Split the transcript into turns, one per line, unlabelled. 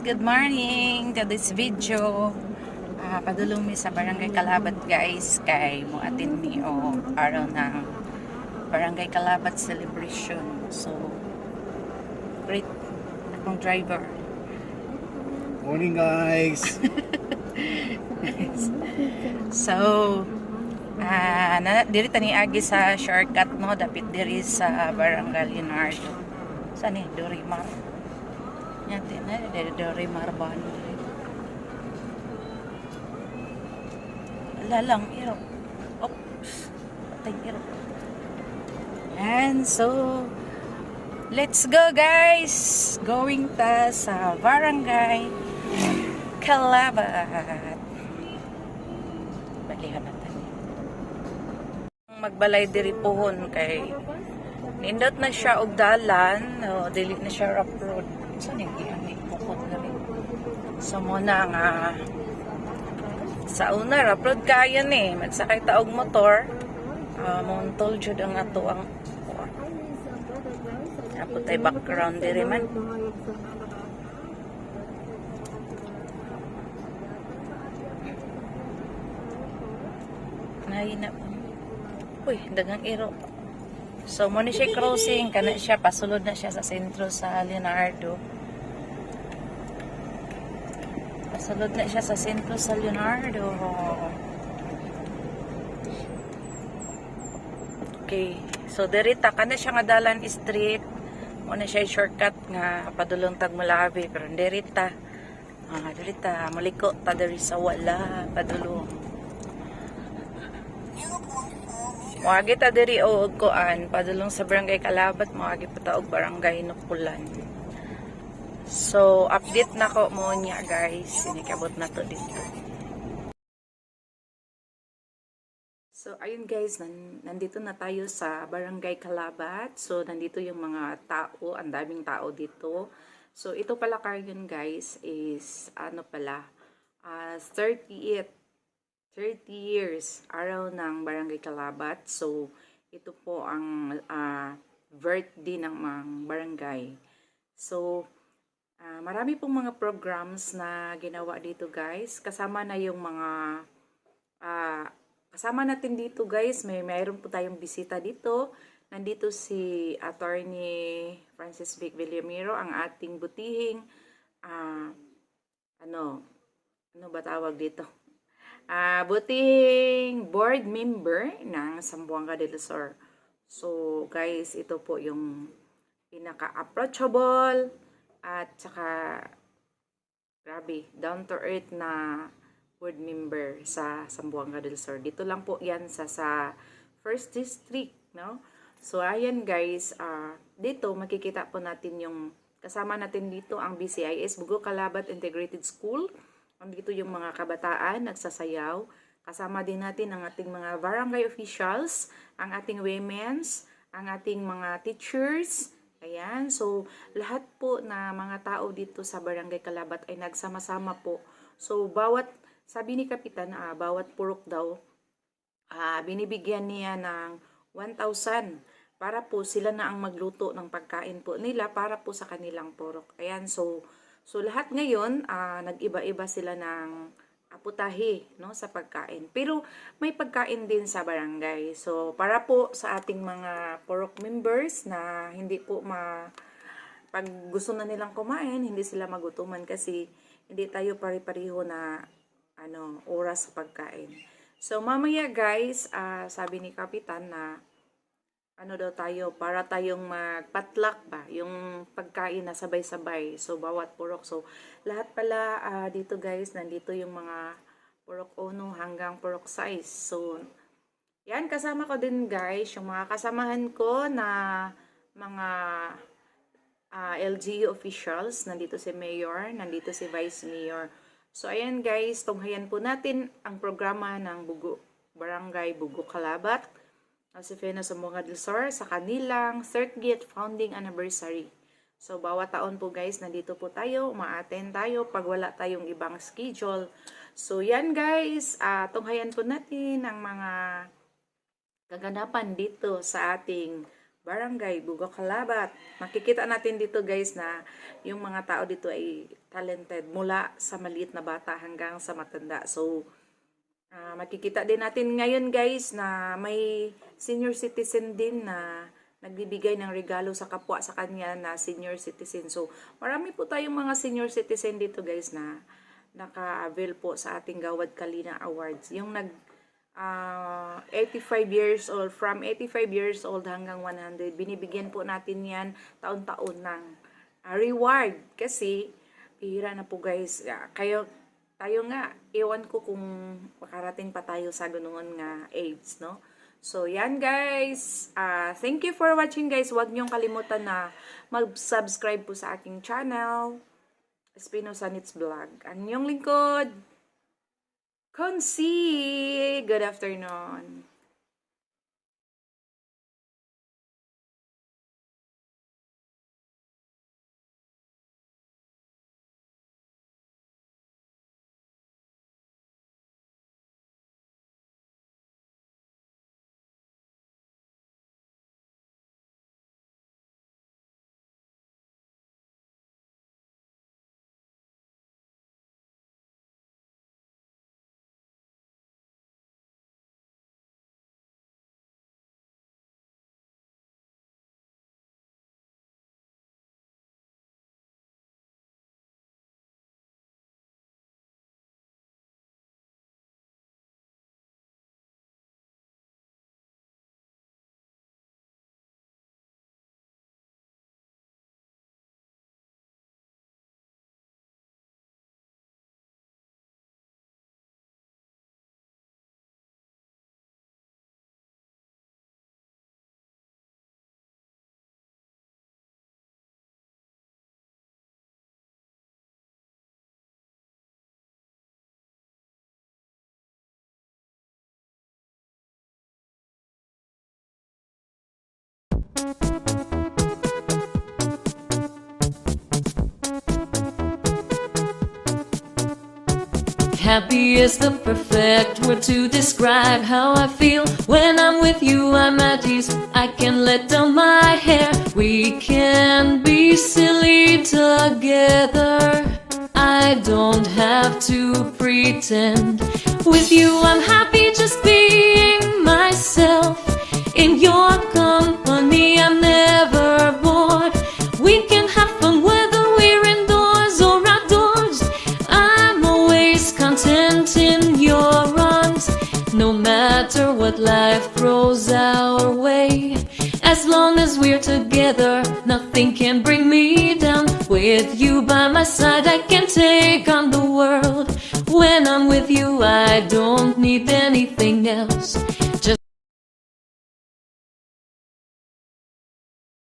good morning to this video. Ah, padulong mi sa Barangay Kalabat guys kay mo atin mi o araw ng Barangay Kalabat celebration. So great akong driver.
Morning guys.
So ah na, diri tani agi sa shortcut no dapit diri sa Barangay Leonardo. Saan ni Dorimar? Yan din na diri Dorimar ba Wala lang, iro. Oops. Patay iro. And so, let's go guys! Going ta sa barangay Kalabat. Balihan natin. Magbalay diri pohon kay nindot na siya og dalan, o dili na siya rough road. Saan yung giani pukot na rin. So muna nga sa una rough road kaya ni magsakay ta og motor. Uh, Montol jud ang ato ang Apo tay background diri man. Nahina po. Uy, dagang iro. So, mo siya crossing, kana siya, pasulod na siya sa sentro sa Leonardo. Pasulod na siya sa sentro sa Leonardo. Okay. So, derita, kana siya nga dalan street. Mo na siya shortcut nga padulong tag Malawi. Pero derita, ah, derita, maliko ta diri sa wala, padulong. Moagi ta diri og kuan padulong sa barangay Kalabat moagi pa ta og barangay Nukulan. So update na ko mo niya guys, sinikabot na to dito. So ayun guys, nan nandito na tayo sa barangay Kalabat. So nandito yung mga tao, ang daming tao dito. So ito pala Caryon guys is ano pala, uh, 38 30 years araw ng Barangay Kalabat. So, ito po ang uh, birthday ng mga barangay. So, uh, marami pong mga programs na ginawa dito guys. Kasama na yung mga uh, kasama natin dito guys. May mayroon po tayong bisita dito. Nandito si Attorney Francis Vic Villamiro, ang ating butihing uh, ano ano ba tawag dito? Uh, buting board member ng Sambuanga del Sur. So, guys, ito po yung pinaka-approachable at saka grabe, down to earth na board member sa Sambuanga del Sur. Dito lang po yan sa sa first district, no? So, ayan guys, uh, dito makikita po natin yung kasama natin dito ang BCIS, Bugo Kalabat Integrated School. Andito yung mga kabataan nagsasayaw. Kasama din natin ang ating mga barangay officials, ang ating women's, ang ating mga teachers. Ayan, so lahat po na mga tao dito sa Barangay Kalabat ay nagsama-sama po. So bawat, sabi ni Kapitan, ah, bawat purok daw, ah, binibigyan niya ng 1,000 para po sila na ang magluto ng pagkain po nila para po sa kanilang purok. Ayan, so So lahat ngayon, uh, nag-iba-iba sila ng aputahe no, sa pagkain. Pero may pagkain din sa barangay. So para po sa ating mga porok members na hindi po ma pag gusto na nilang kumain, hindi sila magutuman kasi hindi tayo pare-pareho na ano, oras sa pagkain. So mamaya guys, uh, sabi ni Kapitan na ano daw tayo, para tayong magpatlak ba, yung pagkain na sabay-sabay. So, bawat purok. So, lahat pala uh, dito guys, nandito yung mga purok uno hanggang purok size. So, yan, kasama ko din guys, yung mga kasamahan ko na mga uh, LGU officials. Nandito si Mayor, nandito si Vice Mayor. So, ayan guys, tunghayan po natin ang programa ng Bugo, Barangay Bugo Kalabat Josefina Samunga del Sur sa kanilang 30th founding anniversary. So, bawat taon po guys, nandito po tayo, ma-attend tayo pag wala tayong ibang schedule. So, yan guys, uh, tunghayan po natin ang mga kaganapan dito sa ating Barangay Bugakalabat. Makikita natin dito guys na yung mga tao dito ay talented mula sa maliit na bata hanggang sa matanda. So, ah, makikita din natin ngayon guys na may senior citizen din na nagbibigay ng regalo sa kapwa sa kanya na senior citizen. So, marami po tayong mga senior citizen dito guys na naka-avail po sa ating Gawad Kalina Awards. Yung nag ah, 85 years old, from 85 years old hanggang 100, binibigyan po natin yan taon-taon ng ah, reward. Kasi, pihira na po guys. Ah, kayo, tayo nga, ewan ko kung makarating pa tayo sa ganoon nga AIDS, no? So, yan guys. Ah, thank you for watching guys. Huwag niyong kalimutan na mag-subscribe po sa aking channel. Espinosa Nits Vlog. Ang inyong lingkod, Consi! Good afternoon.
Happy is the perfect word to describe how I feel when I'm with you. I'm at ease. I can let down my hair. We can be silly together. I don't have to pretend. With you, I'm happy just being myself. In your company, I'm together, nothing can bring me down. With you by my side, I can take on the world. When I'm with you, I don't need anything else.